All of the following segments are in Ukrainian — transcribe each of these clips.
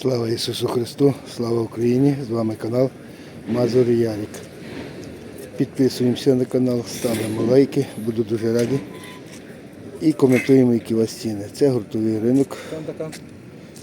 Слава Ісусу Христу, слава Україні! З вами канал Мазур Ярік. Підписуємося на канал, ставимо лайки, буду дуже раді. І коментуємо, які у вас ціни. Це гуртовий ринок.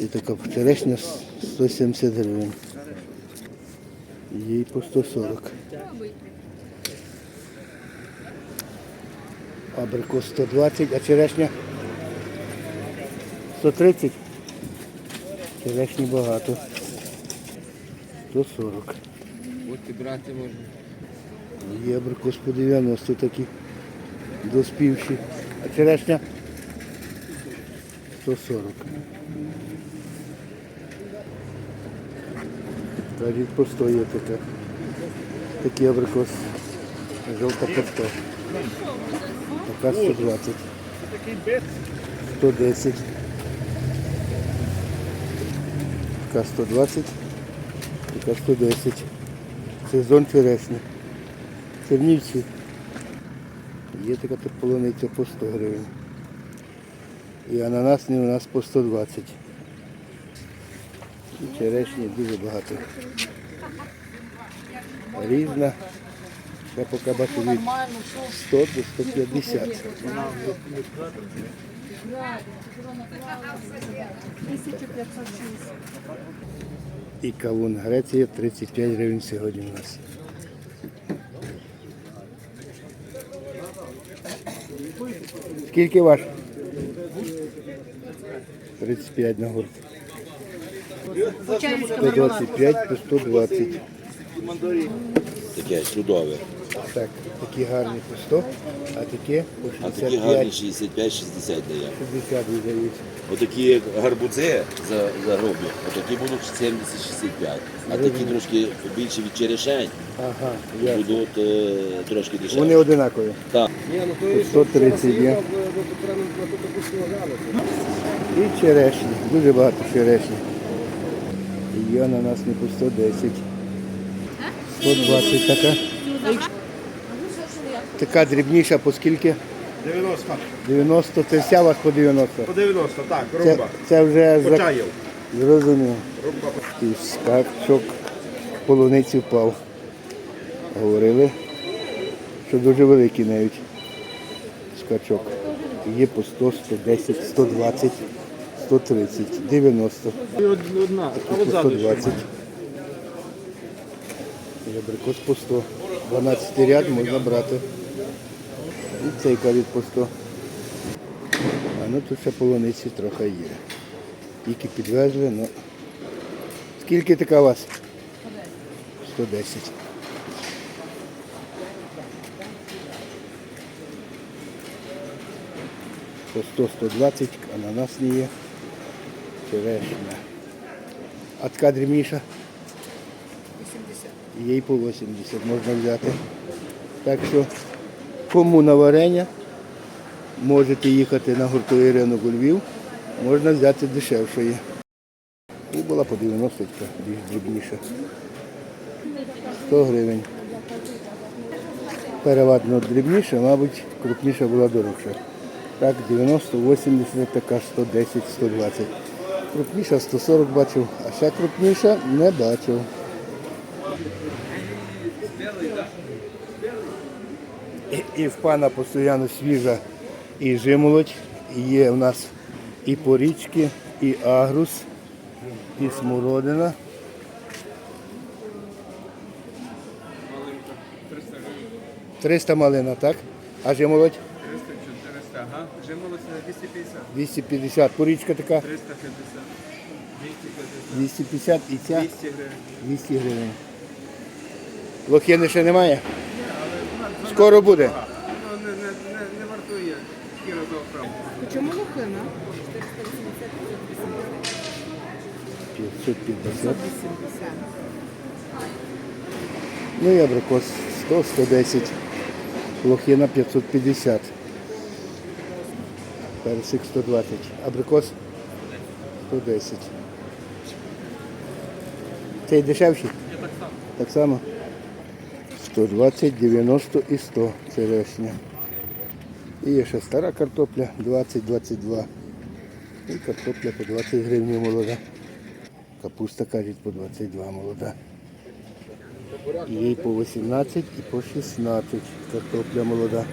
І така черешня 170 гривень. Їй по 140. Абрикос 120, а черешня 130. Черешні багато. 140. От і брати можна. Є абрикос по 90 такі доспівші. А черешня 140. Кажуть, по 100 є таке. Такий абрикос. Жовта по 100. Така 120. 110. Така 120. Така 110. Сезон черешні. Чернівці. Є така полуниця по 100 гривень. І ананасні у нас по 120. І черешні дуже багато. Різна. Я поки бачу від 100 до 150. І кавун Греція 35 гривень сьогодні у нас. Скільки ваш? 35 на гурт. 125 по 120. Таке чудове. Так, такі гарні по 100, а такі А такі гарні 65, 65-60 дає. 60 видають. Отакі гарбузи за, за грубі, отакі будуть 70-65. А такі трошки більше від черешень Ага, ясно. будуть е, трошки дешевші. Вони одинакові. Так. По 130 є. І черешні. Дуже багато черешні. І Є ананас не по 110. 120 така. Така дрібніша по скільки? 90. 90. Це вся у вас по 90. По 90, так, Це, це вже за... Почаїв. зрозумів. Румба. І скачок полуниці впав. Говорили, що дуже великий навіть скачок. Є по 100, 110, 120, 130, 90, Одна, а по ззаду 120. І абрикос по 100. 12 ряд можна брати. І цей кажуть по 100. А ну тут ще полуниці трохи є. Тільки підвезли, ну. Скільки така у вас? 110. По 100-120, ананас не є. Черешня. А така дрібніша? 80. Їй по 80 можна взяти. Так що, кому на варення, можете їхати на гуртовий ринок у Львів, можна взяти дешевшої. І була по 90 така, більш дрібніша. 100 гривень. Переважно дрібніша, мабуть, крупніша була дорожча. Так, 90, 80, така 110, 120. Крупніша 140 бачив, а ще крупніша не бачив. І, в пана постійно свіжа і жимолодь. І є в нас і порічки, і агрус, і смородина. Триста малина, так? А жимолодь? 300, 400, ага. Жимолося 250, 250. Порічка така 350, 250, 250 і ця 200 гривень. 200 гривень. Лохини ще немає? Скоро буде. Ну, не, не, не, не вартує шкіра до оправи. Чому лохина? 550. 80. Ну і абрикос 100, 110. Лохина 550. Персик 120. Абрикос 110. Цей дешевший? Так само. Так само. 120, 90 і 100 черешня. І є ще стара картопля 20-22. І картопля по 20 гривень молода. Капуста, кажуть, по 22 молода. І по 18, і по 16. Картопля молода.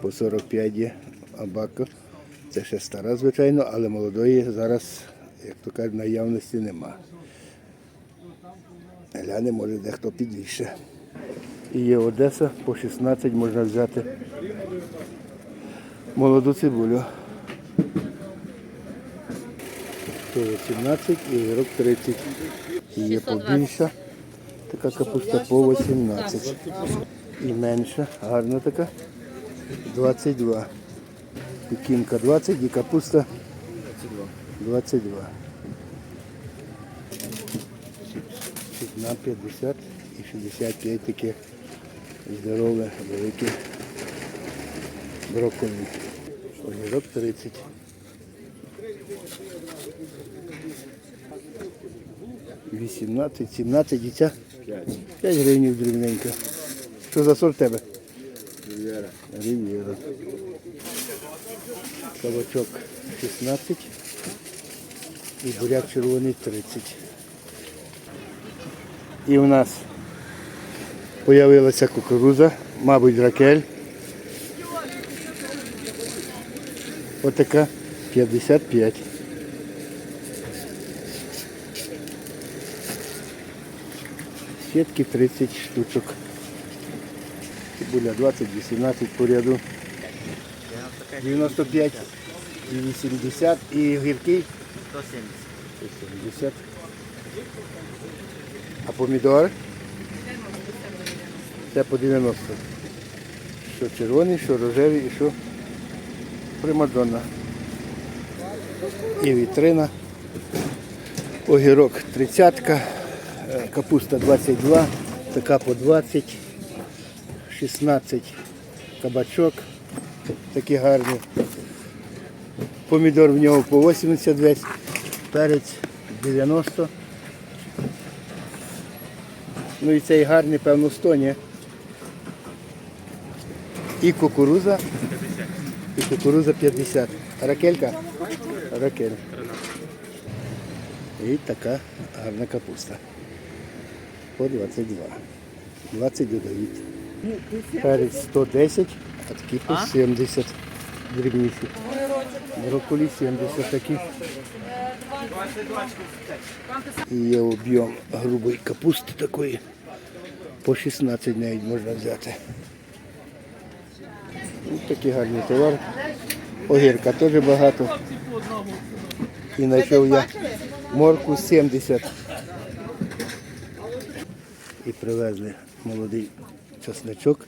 По 45 є абако. Це ще стара, звичайно, але молодої зараз, як то кажуть, наявності нема. Гляне, може дехто підвіше. І є Одеса, по 16 можна взяти молоду цибулю. То 18 і огірок 30. І є побільша. Така капуста по 18. І менша, гарна така. 22. Пекінка 20 і капуста 22. На 50 і 65 таке здорове, велике брокколі. Огірок 30. Вісімнадцять, сімнадцять дитя. 5 гривень дрібненько. Що за сорт тебе? Рів'єра. Рів'єра. Кабачок 16 і буряк червоний 30. І у нас Появилася кукуруза, мабуть, ракель. Отака 55. Сітки 30 штучок. Цибуля 20, 18 по ряду. 95 і 80 і гіркий 170. А помідор? Це по 90. Що червоний, що рожевий і що примадонна. І вітрина. Огірок 30, капуста 22, така по 20, 16 кабачок, такі гарні. Помідор в нього по 80 весь, перець 90. Ну і цей гарний, певно, 100, ні? І кукуруза. І кукуруза 50. Ракелька? Ракель. І така гарна капуста. По 22. 20 додають. Перець 110, а такі по 70 дрібніші. Брокколі 70 такі. І є об'єм грубої капусти такої. По 16 навіть можна взяти. Ось такий гарний товар. Огірка теж багато. І знайшов я морку 70. І привезли молодий часничок.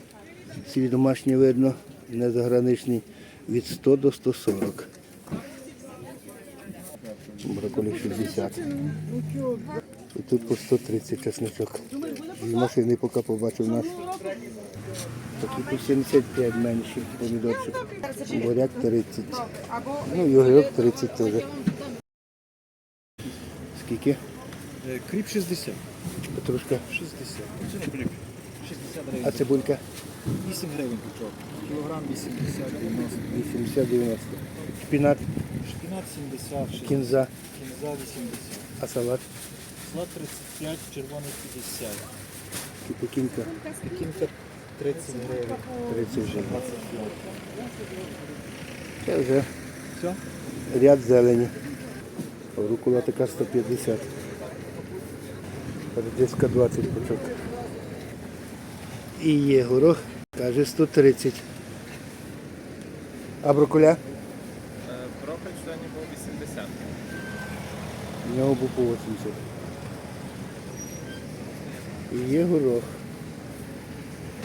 Свій домашній видно, не заграничний, від 100 до 140. Брокколі 60. І тут по 130 часничок. З машини поки побачив наш. Такі по 75 менші помідорчик. Буряк 30. Ну і огірок 30 теж. Скільки? Е, Кріп 60. Петрушка. 60. Це не кріп. 60 гривень. А цибулька? 8 гривень пучок. Кілограм 80, 90. 80-90. Шпінат, Шпінат 70, 60. кінза, Кінза 80. а салат. Салат 35, червоний 50. Кипекінка Пекінка 30 гривень. 30 Ще гривень. 25. Це вже Все? ряд зелені. Рукола така 150. Редиска 20 пучок. І є горох, каже 130. А броколя? Брокколь сьогодні був 80. В нього був по 80. І є горох.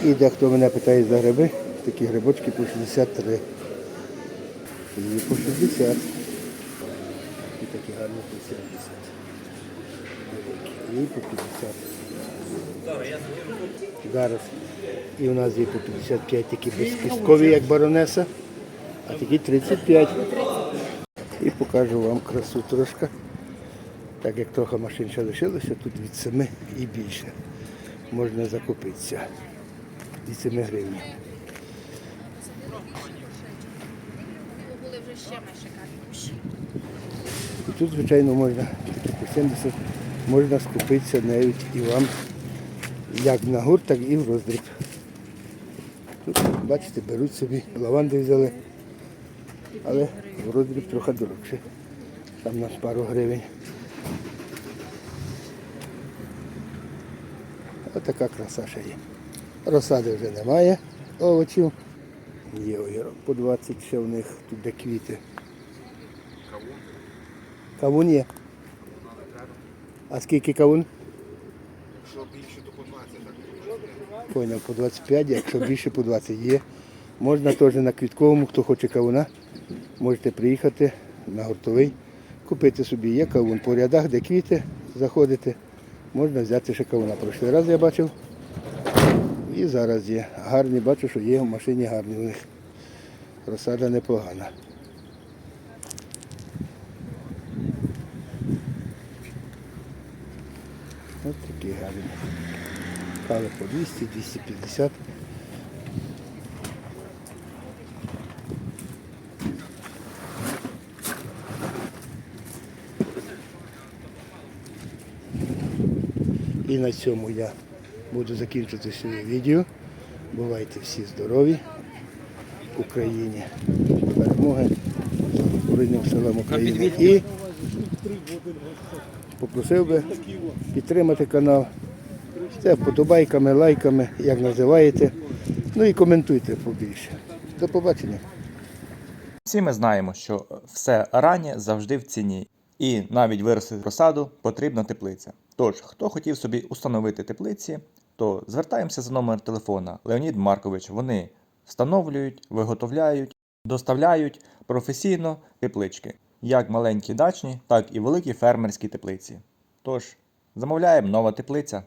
І дехто мене питає за гриби, такі грибочки по 63. І по 60. І такі гарні по 70. І по 50. Зараз. І у нас є по 55 такі безкісткові, як баронеса, а такі 35. І покажу вам красу трошки. Так як трохи машин ще лишилося, тут від 7 і більше. Можна закупитися. Від 7 гривень. І тут, звичайно, можна по 70 можна скупитися навіть і вам як на гурт, так і в роздріб. Тут, бачите, беруть собі, лаванди взяли, але в роздріб трохи дорожче. Там на пару гривень. Отака краса ще є. Розсади вже немає овочів. Є огірок по 20 ще в них тут де квіти. Кавун є. А скільки кавун? Якщо більше, то по 20. Так. Поняв, по 25, якщо більше по 20 є. Можна теж на квітковому, хто хоче кавуна, можете приїхати на гуртовий, купити собі. Є кавун по рядах, де квіти, заходите, можна взяти ще кавуна. Прошлий раз я бачив. І зараз є. Гарні, бачу, що є в машині гарні у них. Розсада непогана. Ось такі гарні. Кави по 200, І на цьому я буду закінчити своє відео. Бувайте всі здорові. Україні. Перемоги. Збройним силам України. І попросив би підтримати канал. Це вподобайками, лайками, як називаєте. Ну і коментуйте побільше. До побачення. Всі ми знаємо, що все раннє завжди в ціні, і навіть виростити розсаду потрібна теплиця. Тож, хто хотів собі установити теплиці, то звертаємося за номер телефона Леонід Маркович. Вони встановлюють, виготовляють, доставляють професійно теплички, як маленькі дачні, так і великі фермерські теплиці. Тож, замовляємо нова теплиця.